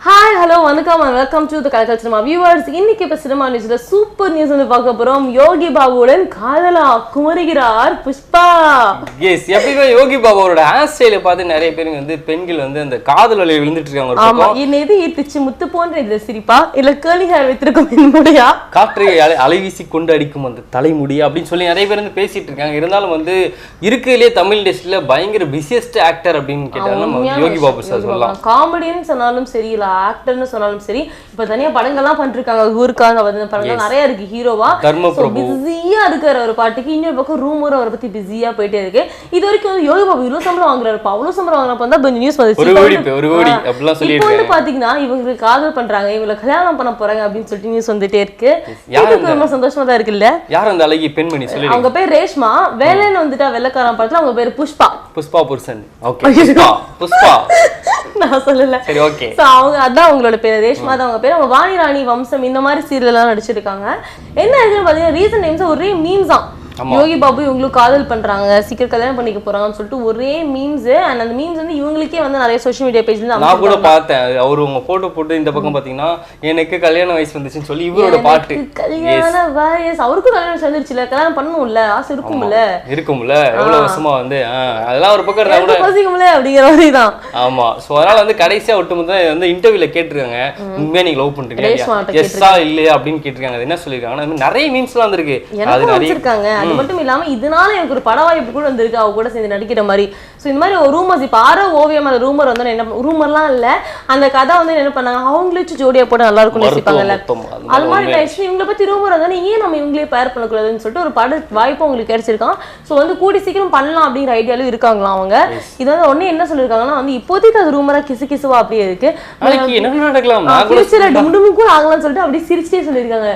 hi hello வணக்கம் and welcome to the Kalakkal cinema viewers இன்னைக்கு இப்போ சினிமா நியூஸ்ல சூப்பர் நியூஸ் வந்து பார்க்க போறோம். யோகி பாபுவுடன் காதலா குமருகிறார் புஷ்பா. எஸ் எப்பயுமே யோகி பாபாவோட ஹேர் ஸ்டைலை பார்த்து நிறைய பேருங்க வந்து பெண்கள் வந்து அந்த காதல் வலையில் விழுந்துட்டு இருக்காங்க ஆமா என்ன எது ஈர்த்துச்சு? முத்து போன்ற இதுல சிரிப்பா? இல்ல கேர்லி ஹேர் வைத்திருக்கும் என்னுடையா காற்றை அலை அலைவீசி கொண்டு அடிக்கும் அந்த தலைமுடி அப்படின்னு சொல்லி நிறைய பேர் வந்து பேசிட்டு இருக்காங்க. இருந்தாலும் வந்து இருக்கிறதுலே தமிழ் இண்டஸ்ட்ரியில பயங்கர பிஸியஸ்ட் ஆக்டர் அப்படின்னு கேட்டாலும் நம்ம யோகி பாபு சார் சொல்லலாம். காமெடின்னு சொன்னாலும் சரி இல்ல ஆக்டர்னு சொன்னாலும் சரி இப்ப தனியா படங்கள்லாம் பண்ணிருக்காங்க ஊருக்காக வந்து படங்கள் நிறைய இருக்கு ஹீரோவா தர்ம பிரபு. பிஸியா இருக்கிற ஒரு பாட்டுக்கு. இன்னொரு பக்கம் ரூமரும் அவரை பத்தி பிஸியா போயிட்டே இருக்கு. இது வரைக்கும் வந்து யோகி பாபு இவ்வளவு சம்பளம் வாங்குறாருப்பா அவ்வளவு சம்பளம் வாங்குறப்ப தான் கொஞ்சம் நியூஸ் வந்துச்சு இப்ப வந்து- பாத்தீங்கன்னா இவங்களுக்கு காதல் பண்றாங்க. இவங்களை கல்யாணம் பண்ண போறாங்க அப்படின்னு சொல்லிட்டு நியூஸ் வந்துட்டே இருக்கு. ரொம்ப சந்தோஷமா தான் இருக்குல்ல? யார் அந்த அழகி பெண்மணி? சொல்லி அவங்க பேர் ரேஷ்மா. வேலைன்னு வந்துட்டா வெள்ளக்காரன் படத்துல அவங்க பேர் புஷ்பா. புஷ்பா புருஷன். ஓகே புஷ்பா. நான் சொல்லல. சரி ஓகே So, அவங்க அதான் அவங்களோட பேர். ரேஷ்மா தான் அவங்க பேர். அவங்க வாணி ராணி வம்சம் இந்த மாதிரி சீரியல் எல்லாம் நடிச்சிருக்காங்க. என்ன இருக்குன்னு பாத்தீங்கன்னா ரீசன் டைம்ஸ் ஒரே மீம்ஸ் தான் ஆமா. யோகி பாபு இவங்களுக்கு காதல் பண்றாங்க சீக்கிரம் கல்யாணம் பண்ணிக்க போறாங்கன்னு சொல்லிட்டு ஒரே மீம்ஸ் அண்ட் அந்த மீம்ஸ் வந்து இவங்களுக்கே வந்து நிறைய சோஷியல் மீடியா பேஜ்ல நான் கூட. பார்த்தேன். அவர் உங்க போட்டோ போட்டு இந்த பக்கம் பாத்தீங்கன்னா எனக்கு கல்யாண வயசு வந்துச்சுன்னு சொல்லி இவரோட பாட்டு. கல்யாண வயசு. அவருக்கும் கல்யாணம் சேர்ந்துருச்சுல கல்யாணம் பண்ணணும்ல? ஆசை இருக்கும்ல? இருக்கும்ல. எவ்வளவு வருஷமா வந்து அதெல்லாம் ஒரு பக்கம் இருந்தா கூட அப்படிங்கிற மாதிரி தான் ஆமா. சோ அதனால வந்து கடைசியா ஒட்டுமொத்த வந்து இன்டர்வியூல கேட்டிருக்காங்க. உண்மையா நீங்க லவ் பண்றீங்க எஸ்ஸா இல்லையா? அப்படின்னு கேட்டிருக்காங்க. என்ன சொல்லிருக்காங்க நிறைய மீம்ஸ்லாம் வந்திருக்கு. அது நிறைய வச்சிருக்காங்க அது மட்டும் இல்லாம இதனால எனக்கு ஒரு பட வாய்ப்பு கூட வந்திருக்கு. அவ கூட சேர்ந்து நடிக்கிற மாதிரி. சோ இந்த மாதிரி ஒரு ரூமர்ஸ் இப்ப ஆரோ ஓவியம் அந்த ரூமர் வந்து என்ன ரூமர்லாம் இல்ல. அந்த கதை வந்து என்ன பண்ணாங்க? அவங்களே ஜோடியா போட்டு நல்லா இருக்கும் நேசிப்பாங்கல்ல மொத்தம் அது மாதிரி. ஆயிடுச்சு இவங்களை பத்தி ரூமர் வந்தானே ஏன் நம்ம இவங்களே பேர் பண்ணக்கூடாதுன்னு சொல்லிட்டு ஒரு பட வாய்ப்பு உங்களுக்கு கிடைச்சிருக்கான். சோ வந்து கூடி சீக்கிரம் பண்ணலாம் அப்படிங்கிற ஐடியாலும் இருக்காங்களாம் அவங்க. இது வந்து உடனே என்ன சொல்லிருக்காங்கன்னா வந்து இப்போதைக்கு அது ரூமரா கிசு கிசுவா அப்படியே இருக்கு. ஃபியூச்சர்ல டுமுடுமு கூட ஆகலாம்னு சொல்லிட்டு அப்படியே சிரிச்சிட்டே சொல்லியிருக்காங்க.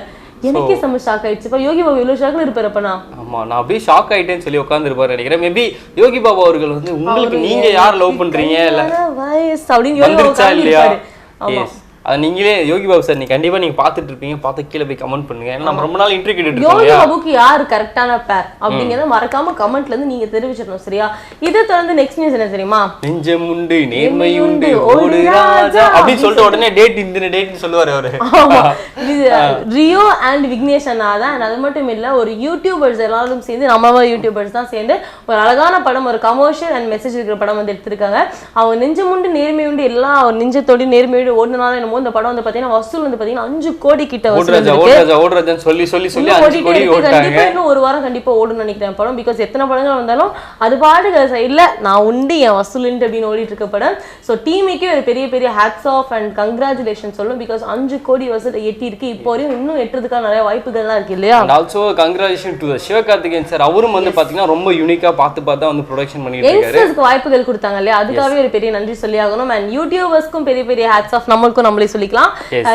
எனக்கே செம்ம ஷாக் ஆயிடுச்சு. இப்ப யோகி பாபு இவ்வளவு ஷாக்ல இருப்பாரு அப்ப ஆமா நான் அப்படியே ஷாக் ஆயிட்டேன்னு சொல்லி உட்காந்துருப்பாரு நினைக்கிறேன். மேபி யோகி பாபா அவர்கள் வந்து உங்களுக்கு நீங்க யார் லவ் பண்றீங்க? இல்ல அப்படின்னு இல்லையா? அது நீங்களே யோகி பாபு சார் நீ கண்டிப்பா நீங்க பாத்துட்டு இருப்பீங்க. பார்த்து கீழே போய் கமெண்ட் பண்ணுங்க. ஏன்னா நம்ம ரொம்ப நாள் கேட்டுட்டு இருக்கோம் யோகி பாபுக்கு யார் கரெக்டான பேர் அப்படிங்கறத மறக்காம கமெண்ட்ல இருந்து நீங்க தெரிவிச்சிடணும் சரியா? இதை தொடர்ந்து நெக்ஸ்ட் நியூஸ் என்ன தெரியுமா? நெஞ்சம் உண்டு நேர்மை உண்டு ஓடு ராஜா அப்படின்னு சொல்லிட்டு உடனே டேட் இந்த டேட்னு சொல்லுவாரு அவரு. ரியோ அண்ட் விக்னேஷ் அண்ணா தான். அது மட்டும் இல்ல ஒரு யூடியூபர்ஸ் எல்லாரும் சேர்ந்து நம்ம யூடியூபர்ஸ் தான் சேர்ந்து ஒரு அழகான படம் ஒரு கமர்ஷியல் அண்ட் மெசேஜ் இருக்கிற படம் வந்து எடுத்திருக்காங்க. அவங்க நெஞ்சமுண்டு நேர்மை உண்டு எல்லா நெஞ்சத்தோடு நேர்மையோடு ஓடுனாலும் என்னமோ இந்த படம் வந்து பாத்தீங்கன்னா வசூல் வந்து பாத்தீங்கன்னா அஞ்சு கோடி கிட்ட வசூல் சொல்லி சொல்லி சொல்லி கண்டிப்பா இன்னும் ஒரு வாரம் கண்டிப்பா ஓடும்னு நினைக்கிறேன் படம் பிகாஸ் எத்தனை படங்கள் வந்தாலும் அது பாட்டுக்கு சைட்ல நான் உண்டு என் வசூலுண்டு அப்படின்னு ஓடிட்டு இருக்க படம். ஸோ டீமுக்கே ஒரு பெரிய பெரிய ஹேட்ஸ் ஆஃப் அண்ட் கங்க்ராச்சுலேஷன் சொல்லும் பிகாஸ் அஞ்சு கோடி வசூல் எட்டி இருக்கு. இப்போ வரையும் இன்னும் எட்டுறதுக்கான நிறைய வாய்ப்புகள்லாம் இருக்கு இல்லையா? Also congratulation to Sivakarthikeyan sir அவரும் வந்து பாத்தீங்கன்னா ரொம்ப யூனிக்கா பார்த்து பார்த்து வந்து ப்ரொடக்ஷன் பண்ணிட்டு இருக்காரு. வாய்ப்புகள் கொடுத்தாங்க இல்லையா? அதுக்காகவே ஒரு பெரிய நன்றி சொல்லி ஆகணும் அண்ட் யூடியூபர்ஸ்க்கும் பெரிய பெரிய ஹேட்ஸ் ஆஃப் நம்மளுக்கும் நம்மளே சொல்லிக்கலாம்.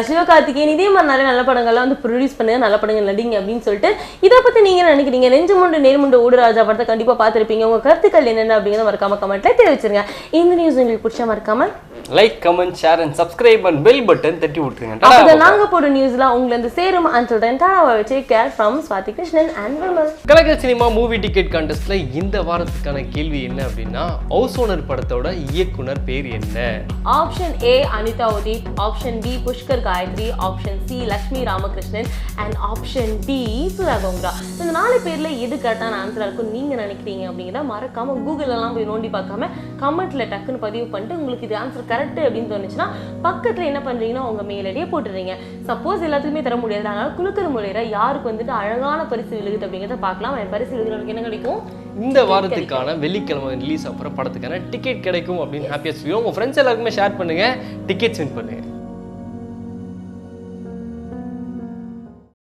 சிவகார்த்திகேயன் இதே மாதிரி நிறைய நல்ல படங்கள்லாம் வந்து ப்ரொடியூஸ் பண்ணுங்க நல்ல படங்கள் நடிங்க அப்படின்னு சொல்லிட்டு இதை பத்தி நீங்க நினைக்கிறீங்க? நெஞ்சுமுண்டு நேர்முண்டு ஊடுராஜா படத்தை கண்டிப்பா பார்த்திருப்பீங்க. உங்க கருத்துக்கள் என்னென்ன அப்படிங்கிறத மறக்காம கமெண்ட்ல தெரிவிச்சிருங்க. இந்த நியூஸ் உங்களுக்கு பிடிச்ச மறக்காம like comment share and subscribe and bell button தட்டி விட்டுருங்க. bye-bye. நாங்க போடுற நியூஸ்லாம் உங்களை வந்து சேரும் until then tata take care from Swathi Krishnan and Vimal Kalakkal cinema movie ticket கான்டெஸ்ட்ல இந்த வாரத்துக்கான கேள்வி என்ன அப்படின்னா ஹவுஸ் ஓனர் படத்தோட இயக்குனர் பேர் என்ன? Option A Anitha Udith option B Pushkar Gayathri option C Lakshmi Ramakrishnan and option D Sudha Kongara இந்த நாலு பேர்ல எது கரெக்டான ஆன்சரா இருக்கும் நீங்க நினைக்கிறீங்க அப்படிங்கிறத மறக்காம கூகுள் எல்லாம் போய் நோண்டி பார்க்காம கமெண்ட்ல டக்குன்னு பதிவு பண்ணிட்டு உங்களுக்கு இது ஆன்சர் கரெக்ட் அப்படின்னு தோணுச்சுன்னா பக்கத்துல என்ன பண்றீங்கன்னா உங்க மெயிலடியே போட்டுறீங்க. சப்போஸ் எல்லாத்துக்குமே தர முடியாது. அதனால குலுக்கிற முறையில யாருக்கு வந்துட்டு அழகான பரிசு விழுகுது அப்படிங்கிறத பார்க்கலாம். பரிசு விழுகிறவங்களுக்கு என்ன கிடைக்கும்? இந்த வாரத்துக்கான வெள்ளிக்கிழமை ரிலீஸ் அப்புறம் படத்துக்கான டிக்கெட் கிடைக்கும் அப்படின்னு ஹாப்பியாக சொல்லுவோம் உங்க ஃப்ரெண்ட்ஸ் எல்லாருக்குமே ஷேர் பண்ணுங்க. டிக்கெட்ஸ் வின் பண்ணுங்க.